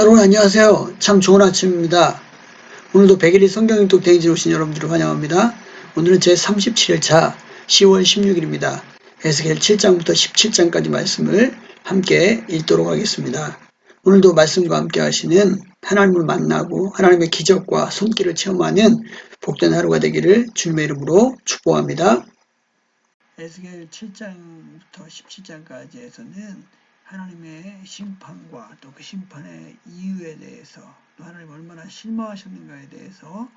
여러분 안녕하세요. 참 좋은 아침입니다. 오늘도 백일이 성경인독 대행진 오신 여러분들을 환영합니다. 오늘은 제 37일차 10월 16일입니다. 에스겔 7장부터 17장까지 말씀을 함께 읽도록 하겠습니다. 오늘도 말씀과 함께 하시는 하나님을 만나고 하나님의 기적과 손길을 체험하는 복된 하루가 되기를 주님의 이름으로 축복합니다. 에스겔 7장부터 17장까지에서는 하나님의 심판과 또 그 심판의 이유에 대해서 또 하나님 얼마나 실망하셨는가에 대해서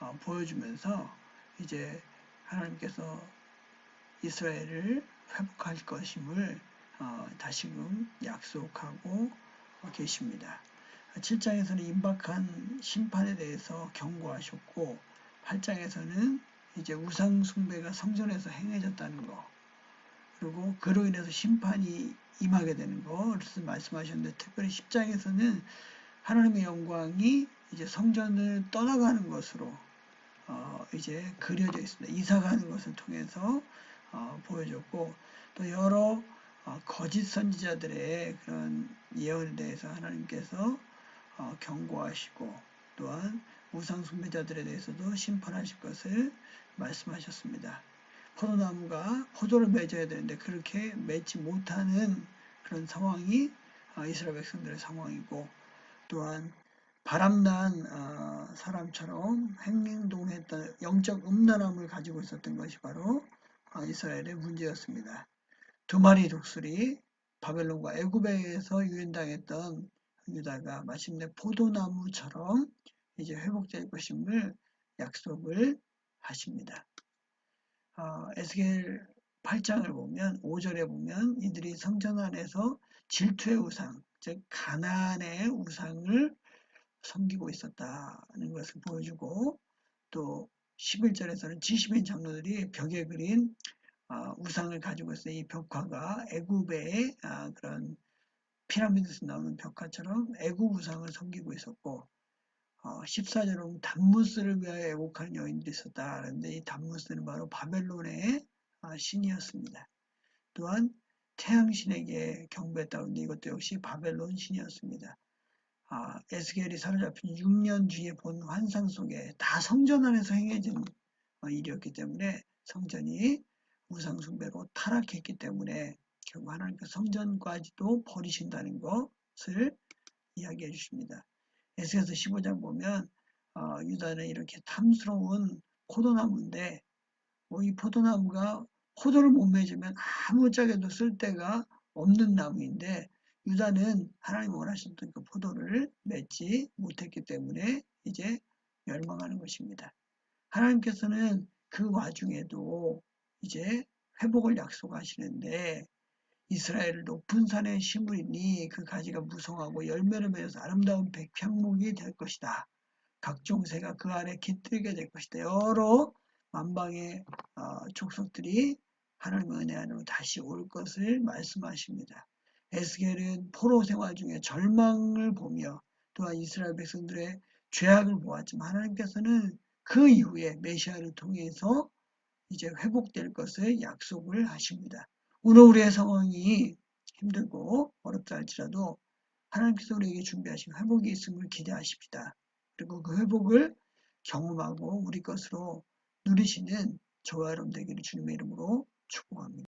어, 보여주면서 이제 하나님께서 이스라엘을 회복할 것임을 어, 다시금 약속하고 어, 계십니다. 7장에서는 임박한 심판에 대해서 경고하셨고 8장에서는 이제 우상 숭배가 성전에서 행해졌다는 거 그리고 그로 인해서 심판이 임하게 되는 것을 말씀하셨는데 특별히 10장에서는 하나님의 영광이 이제 성전을 떠나가는 것으로 어 이제 그려져 있습니다. 이사가는 것을 통해서 어 보여줬고 또 여러 어 거짓 선지자들의 그런 예언에 대해서 하나님께서 어 경고하시고 또한 우상 숭배자들에 대해서도 심판하실 것을 말씀하셨습니다. 포도나무가 포도를 맺어야 되는데 그렇게 맺지 못하는 그런 상황이 어, 이스라엘 백성들의 상황이고 또한 바람난 어, 사람처럼 행동했던 영적 음란함을 가지고 있었던 것이 바로 어, 이스라엘의 문제였습니다. 두 마리 독수리 바벨론과 애굽에서 유인당했던 유다가 마침내 포도나무처럼 이제 회복될 것임을 약속을 하십니다. 어, 에스겔 8장을 보면 5절에 보면 이들이 성전 안에서 질투의 우상, 즉 가난의 우상을 섬기고 있었다는 것을 보여주고 또 11절에서는 지시민 장로들이 벽에 그린 어, 우상을 가지고 있어요. 이 벽화가 애굽의 아, 그런 피라미드에서 나오는 벽화처럼 애굽 우상을 섬기고 있었고 어, 14절은 담무스를 위하여 애곡하는 여인들이 있었다. 그런데 이 담무스는 바로 바벨론의 아, 신이었습니다. 또한 태양신에게 경배했다고 하는데 이것도 역시 바벨론 신이었습니다. 아, 에스겔이 사로잡힌 6년 뒤에 본 환상 속에 다 성전 안에서 행해진 어, 일이었기 때문에 성전이 우상숭배로 타락했기 때문에 결국 하나님께서 성전까지도 버리신다는 것을 이야기해 주십니다. 에스겔서 15장 보면 어, 유다는 이렇게 탐스러운 포도나무인데 뭐 이 포도나무가 포도를 못 맺으면 아무 짝에도 쓸 데가 없는 나무인데 유다는 하나님 원하셨던 그 포도를 맺지 못했기 때문에 이제 멸망하는 것입니다. 하나님께서는 그 와중에도 이제 회복을 약속하시는데 이스라엘을 높은 산에 심으리니 그 가지가 무성하고 열매를 맺어서 아름다운 백향목이 될 것이다. 각종 새가 그 안에 깃들게 될 것이다. 여러 만방의 어, 족속들이 하나님의 은혜 안으로 다시 올 것을 말씀하십니다. 에스겔은 포로 생활 중에 절망을 보며 또한 이스라엘 백성들의 죄악을 보았지만 하나님께서는 그 이후에 메시아를 통해서 이제 회복될 것을 약속을 하십니다. 오늘 우리의 상황이 힘들고 어렵다 할지라도 하나님께서 우리에게 준비하신 회복이 있음을 기대하십시다. 그리고 그 회복을 경험하고 우리 것으로 누리시는 저와 여러분 되기를 주님의 이름으로 축복합니다.